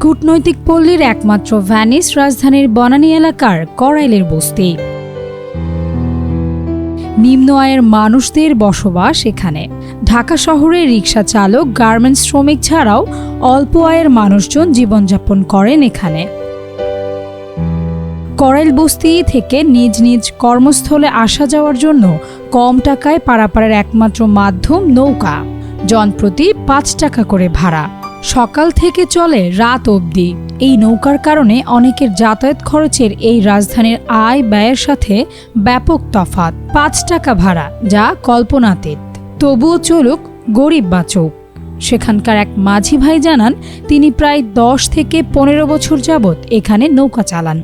কূটনৈতিক পল্লীর একমাত্র ভ্যানিস রাজধানীর বনানী এলাকার করাইলের বস্তি। নিম্ন আয়ের মানুষদের বসবাস এখানে। ঢাকা শহরে রিক্সা চালক, গার্মেন্টস শ্রমিক ছাড়াও অল্প আয়ের মানুষজন জীবনযাপন করেন এখানে। করাইল বস্তি থেকে নিজ নিজ কর্মস্থলে আসা যাওয়ার জন্য কম টাকায় পারাপারের একমাত্র মাধ্যম নৌকা। জনপ্রতি পাঁচ টাকা করে ভাড়া। সকাল থেকে চলে রাত অবধি। এই নৌকার কারণে অনেকের যাতায়াত খরচের এই রাজধানীর আয় ব্যয়ের সাথে ব্যাপক তফাত পাঁচ টাকা ভাড়া, যা কল্পনাতীত। তবুও চলুক, গরিব বাচক। সেখানকার এক মাঝি ভাই জানান, তিনি প্রায় দশ থেকে পনেরো বছর যাবৎ এখানে নৌকা চালান।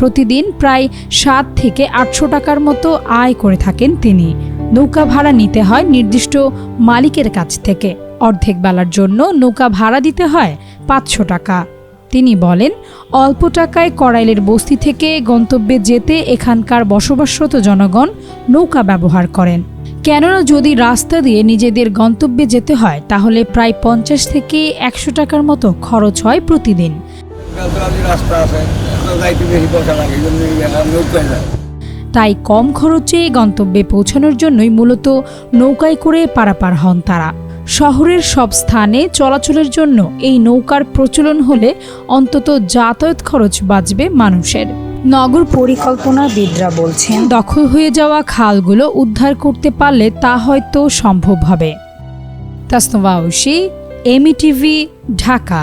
প্রতিদিন প্রায় সাত থেকে আটশো টাকার মতো আয় করে থাকেন তিনি। নৌকা ভাড়া নিতে হয় নির্দিষ্ট মালিকের কাছ থেকে। অর্ধেক বেলার জন্য নৌকা ভাড়া দিতে হয় পাঁচশো টাকা। তিনি বলেন, অল্প টাকায় করাইলের বস্তি থেকে গন্তব্যে যেতে এখানকার বসবাসরত জনগণ নৌকা ব্যবহার করেন। কেননা যদি রাস্তা দিয়ে নিজেদের গন্তব্যে যেতে হয়, তাহলে প্রায় পঞ্চাশ থেকে একশো টাকার মতো খরচ হয় প্রতিদিন। রাস্তা আছে। যাইতে বেশি পয়সা লাগে এই জন্য নৌকায় যায়। তাই কম খরচে গন্তব্যে পৌঁছানোর জন্যই মূলত নৌকায় করে পারাপার হন তারা। শহরের সব স্থানে চলাচলের জন্য এই নৌকার প্রচলন হলে অন্তত যাতায়াত খরচ বাঁচবে মানুষের। নগর পরিকল্পনাবিদরা বলছেন দখল হয়ে যাওয়া খালগুলো উদ্ধার করতে পারলে তা হয়তো সম্ভব হবে। তাসনোভা ঐশী এমি টিভি ঢাকা।